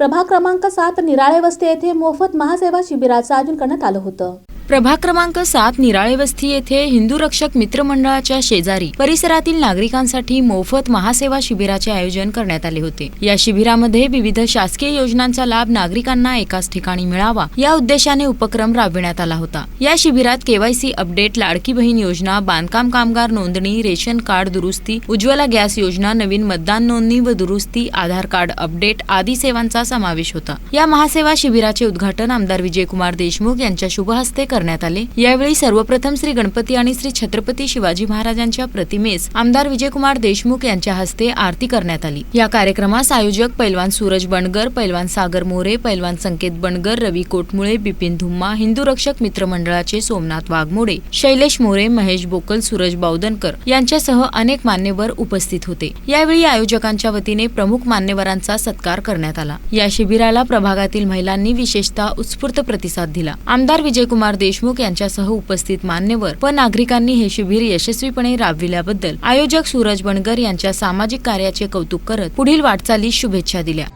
प्रभाग क्रमांक सात निराळे वस्ती येथे मोफत महासेवा शिबिराचं आयोजन करण्यात आलं होतं. प्रभाग क्रमांक सात निराळे वस्ती येथे हिंदू रक्षक मित्र मंडळाच्या शेजारी परिसरातील नागरिकांसाठी मोफत महासेवा शिबिराचे आयोजन करण्यात आले होते. या शिबिरामध्ये विविध शासकीय योजनांचा लाभ नागरिकांना एकाच ठिकाणी मिळावा या उद्देशाने उपक्रम राबविण्यात आला होता. या शिबिरात केवायसी अपडेट लाडकी बहीण योजना बांधकाम कामगार नोंदणी रेशन कार्ड दुरुस्ती उज्ज्वला गॅस योजना नवीन मतदान नोंदणी व दुरुस्ती आधार कार्ड अपडेट आदी सेवांचा समावेश होता. या महासेवा शिबिराचे उद्घाटन आमदार विजयकुमार देशमुख यांच्या शुभ हस्ते करण्यात आले. यावेळी सर्वप्रथम श्री गणपती आणि श्री छत्रपती शिवाजी महाराजांच्या प्रतिमेस आमदार विजयकुमार देशमुख यांच्या हस्ते आरती करण्यात आली. या कार्यक्रमास आयोजक पैलवान सूरज बणगर पैलवान सागर मोरे पैलवान संकेत बणगर रवी कोटमुळे बिपिन धुम्मा हिंदू रक्षक मित्र मंडळाचे सोमनाथ वाघमोडे शैलेश मोरे महेश बोकल सूरज बावदनकर यांच्यासह अनेक मान्यवर उपस्थित होते. यावेळी आयोजकांच्या वतीने प्रमुख मान्यवरांचा सत्कार करण्यात आला. या शिबिराला प्रभागातील महिलांनी विशेषतः उत्स्फूर्त प्रतिसाद दिला. आमदार विजयकुमार देश देशमुख यांच्यासह उपस्थित मान्यवर व नागरिकांनी हे शिबिर यशस्वीपणे राबविल्याबद्दल आयोजक सूरज बणगर यांच्या सामाजिक कार्याचे कौतुक करत पुढील वाटचालीस शुभेच्छा दिल्या.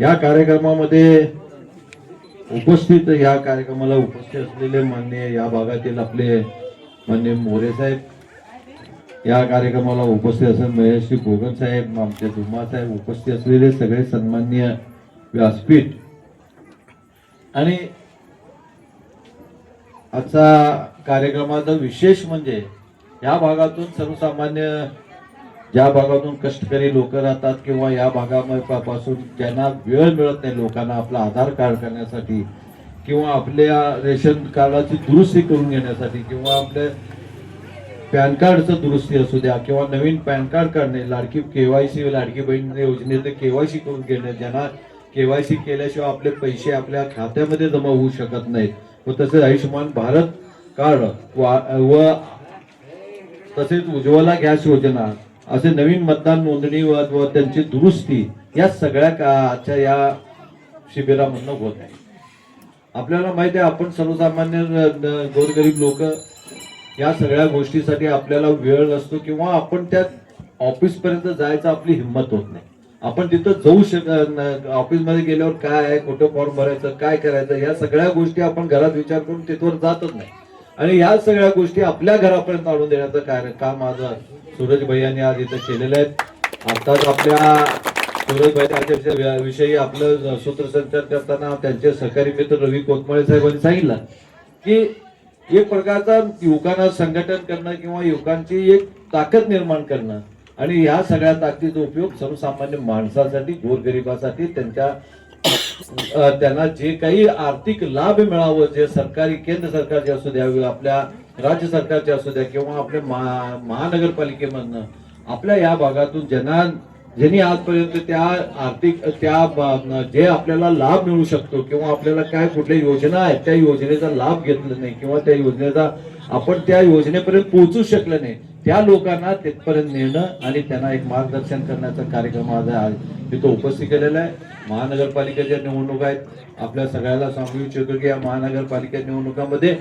या कार्यक्रमामध्ये उपस्थित या कार्यक्रमाला उपस्थित असलेले मान्य या भागातील आपले मान्य मोरे साहेब या कार्यक्रमाला उपस्थित असलेले महेश गोगन साहेब आमचे धुमा साहेब उपस्थित असलेले सगळे सन्मान्य व्यासपीठ. आणि आजचा कार्यक्रमाचा विशेष म्हणजे या भागातून सर्वसामान्य ज्या भागातून कष्टकरी लोक राहतात किंवा या भागापासून ज्यांना वेळ मिळत नाही लोकांना आपला आधार कार्ड करण्यासाठी किंवा आपल्या रेशन कार्डाची दुरुस्ती करून घेण्यासाठी किंवा आपल्या पॅन कार्डचं दुरुस्ती असू द्या किंवा नवीन पॅन कार्ड काढणे लाडकी केवायसी लाडकी बहीण योजनेचे केवायसी करून घेणे ज्यांना केवायसी केल्याशिवाय आपले पैसे आपल्या खात्यामध्ये जमा होऊ शकत नाहीत. व तसेच आयुष्यमान भारत कार्ड वा- व तसेच उज्ज्वला गॅस योजना असे नवीन मतदान नोंदणी व त्यांची दुरुस्ती या सगळ्या आजच्या या शिबिरामधनं होत आहे. आपल्याला माहिती आहे आपण सर्वसामान्य गोरगरीब लोक या सगळ्या गोष्टीसाठी आपल्याला वेळ नसतो किंवा आपण त्या ऑफिसपर्यंत जायचं आपली हिंमत होत नाही. आपण तिथं जाऊ शक ऑफिसमध्ये गेल्यावर काय आहे कुठं फॉर्म भरायचं काय करायचं या सगळ्या गोष्टी आपण घरात विचार करून तिथवर जातच नाही. आणि या सगळ्या गोष्टी आपल्या घरापर्यंत आणून देण्याचं कार्य काम आज सूरज भैयांनी आज इथं केलेलं आहे. आताच आपल्या सूरज भाई विषयी आपलं सूत्रसंचार करताना त्यांचे सहकारी मित्र रवी कोतमळे साहेबांनी सांगितलं की एक प्रकारचा युवकांना संघटन करणं किंवा युवकांची एक ताकद निर्माण करणं आणि या सगळ्या ताकदीचा उपयोग सर्वसामान्य माणसासाठी गोरगरिबासाठी त्यांच्या त्यांना जे काही आर्थिक लाभ मिळावं जे सरकारी केंद्र सरकारचे असू द्या आपल्या राज्य सरकारचे असू द्या किंवा आपल्या महा- महानगरपालिकेमधनं आपल्या या भागातून ज्यांना ज्यांनी आजपर्यंत त्या आर्थिक त्या जे आपल्याला लाभ मिळू शकतो किंवा आपल्याला काय कुठल्या योजना आहेत त्या योजनेचा लाभ घेतला नाही किंवा त्या योजनेचा आपण त्या योजनेपर्यंत पोहोचू शकलं नाही त्या लोकांना तिथपर्यंत नेणं आणि त्यांना एक मार्गदर्शन करण्याचा कार्यक्रम आज तिथं इथं उपस्थित केलेला आहे. महानगरपालिकेच्या निवडणुका आहेत. आपल्या सगळ्याला सांगू इच्छितो की या महानगरपालिका निवडणुकामध्ये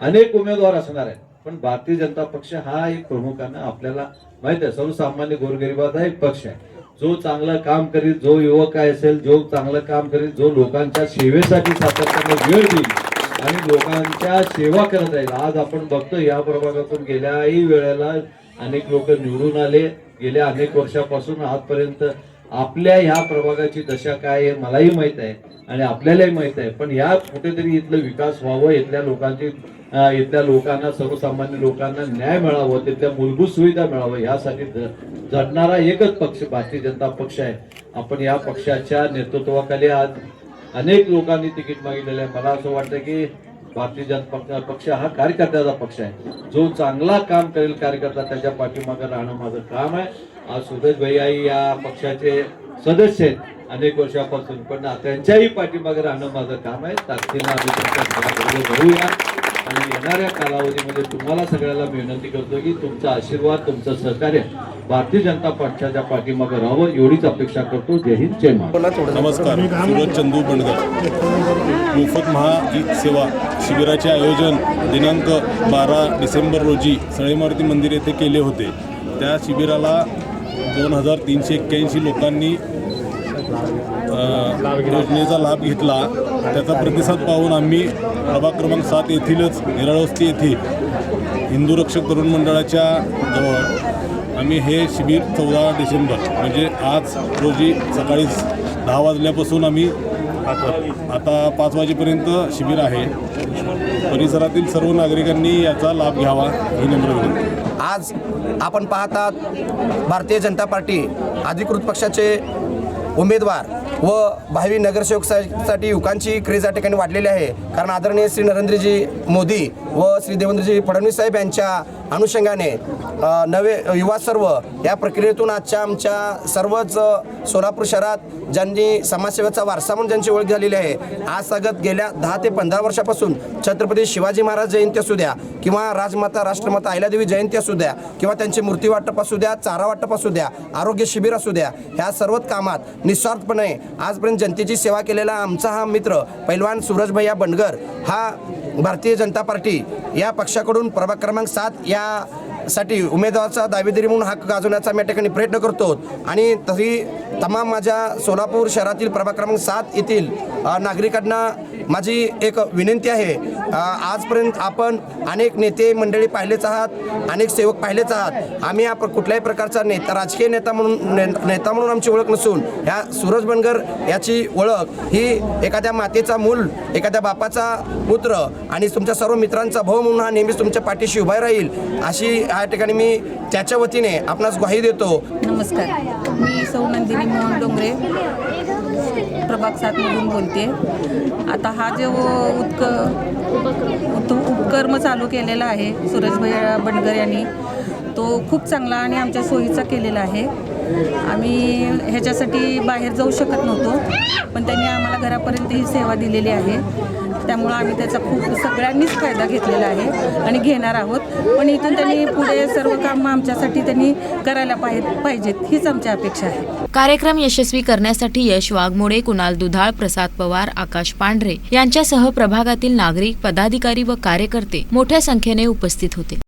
अनेक उमेदवार असणार आहेत. पण भारतीय जनता पक्ष हा एक प्रमुखानं आपल्याला माहीत आहे. सर्वसामान्य गोरगरिबाचा एक पक्ष आहे. जो चांगलं काम करीत जो युवक असेल जो चांगलं काम करीत जो लोकांच्या सेवेसाठी सातत्याने वेळ देईल आणि लोकांच्या सेवा करत आहेत. आज आपण बघतो या प्रभागातून गेल्याही वेळेला अनेक लोक निवडून आले. गेल्या अनेक वर्षापासून आजपर्यंत आपल्या ह्या प्रभागाची दशा काय आहे मलाही माहीत आहे आणि आपल्यालाही माहीत आहे. पण या कुठेतरी इथलं विकास व्हावं इथल्या लोकांची इथल्या लोकांना सर्वसामान्य लोकांना न्याय मिळावं तिथल्या मूलभूत सुविधा मिळावं यासाठी झडणारा झटणारा एकच पक्ष भारतीय जनता पक्ष आहे. आपण या पक्षाच्या नेतृत्वाखाली आज अनेक लोकांनी तिकीट मागितलेलं आहे. मला असं वाटतं की भारतीय जनता पक्ष- हा कार्यकर्त्याचा पक्ष आहे. जो चांगला काम करेल कार्यकर्ता त्याच्या पाठीमागे राहणं माझं काम आहे. आज सुरेश भैयाई या पक्षाचे सदस्य आहेत. अनेक वर्षापासून. पण त्यांच्याही पाठीमागे राहणं माझं काम आहे. ताकदीनं आम्ही त्यांच्या बरोबर आणि येणाऱ्या कालावधीमध्ये तुम्हाला सगळ्याला मी विनंती करतो की तुमचा आशीर्वाद तुमचं सहकार्य भारतीय जनता पक्षाच्या पाठीमागे राहावं एवढीच अपेक्षा करतो. जय हिंद जय महाराष्ट्र. नमस्कार. सूरज चंदू बंडगर मोफत महा ई सेवा शिबिराचे आयोजन दिनांक बारा डिसेंबर रोजी सळेमारुती मंदिर येथे केले होते. त्या शिबिराला दोन हजार तीनशे एक्क्याऐंशी लोकांनी योजनेचा लाभ घेतला. त्याचा प्रतिसाद पाहून आम्ही प्रभाग क्रमांक सात येथीलच निराळवस्ती येथे हिंदू रक्षक तरुण मंडळाच्या जवळ आम्ही हे शिबिर चौदा डिसेंबर म्हणजे आज रोजी सकाळी दहा वाजल्यापासून आम्ही आता पाच वाजेपर्यंत शिबिर आहे. परिसरातील सर्व नागरिकांनी याचा लाभ घ्यावा ही नम्र विनंती. आज आपण पाहतात भारतीय जनता पार्टी अधिकृत पक्षाचे उमेदवार व भावी नगरसेवकसाठी युवकांची क्रेज या ठिकाणी वाढलेली आहे. कारण आदरणीय श्री नरेंद्रजी मोदी व श्री देवेंद्रजी फडणवीस साहेब यांच्या अनुषंगाने नवे युवा सर्व या प्रक्रियेतून आजच्या आमच्या सर्वच सोलापूर शहरात ज्यांनी समाजसेवेचा वारसा म्हणून ज्यांची ओळख झालेली आहे आज सगत गेल्या दहा ते पंधरा वर्षापासून छत्रपती शिवाजी महाराज जयंती असू द्या किंवा राजमाता राष्ट्रमाता अहिल्यादेवी जयंती असू द्या किंवा त्यांची मूर्ती वाटप असू द्या चारा वाटप असू द्या आरोग्य शिबिर असू द्या ह्या सर्वच कामात निस्वार्थपणे आजपर्यंत जनतेची सेवा केलेला आमचा हा मित्र पैलवान सूरज भैया बंडगर हा भारतीय जनता पार्टी या पक्षाकडून प्रभाग क्रमांक सात या साठी उमेदवाराचा दावेदारी म्हणून हक्क गाजवण्याचा मी या ठिकाणी प्रयत्न करतो. आणि तरी तमाम माझ्या सोलापूर शहरातील प्रभाग क्रमांक सात येथील नागरिकांना माझी एक विनंती आहे. आजपर्यंत आपण अनेक नेते मंडळी पाहिलेच आहात अनेक सेवक पाहिलेच आहात. आम्ही आप कुठल्याही प्रकारचा नेता राजकीय नेता म्हणून ने- नेता म्हणून आमची ओळख नसून ह्या सूरज बनगर याची ओळख ही एखाद्या मातेचा मूल एखाद्या बापाचा पुत्र आणि तुमच्या सर्व मित्रांचा भाऊ म्हणून हा नेहमीच तुमच्या पाठीशी उभा राहील अशी या ठिकाणी. मी त्याच्या वतीने आपणास ग्वाही देतो. नमस्कार. मी सौ नंदिनी मोहन डोंगरे प्रभाग सातमधून बोलते आता हा जो उत्क उत उपक्रम चालू केलेला आहे सुरेशभाई बंडगर यांनी तो खूप चांगला आणि आमच्या सोयीचा केलेला आहे. आम्ही ह्याच्यासाठी बाहेर जाऊ शकत नव्हतो पण त्यांनी आम्हाला घरापर्यंत ही सेवा दिलेली आहे. त्यामुळं आम्ही त्याचा खूप सगळ्यांनीच फायदा घेतलेला आहे आणि घेणार आहोत. पण इथून त्यांनी पुढे सर्व कामं आमच्यासाठी त्यांनी करायला पाहि पाहिजेत हीच आमची अपेक्षा आहे. कार्यक्रम यशस्वी करण्यासाठी यश वाघमोडे कुणाल दुधाळ प्रसाद पवार आकाश पांढरे यांच्यासह प्रभागातील नागरिक पदाधिकारी व कार्यकर्ते मोठ्या संख्येने उपस्थित होते.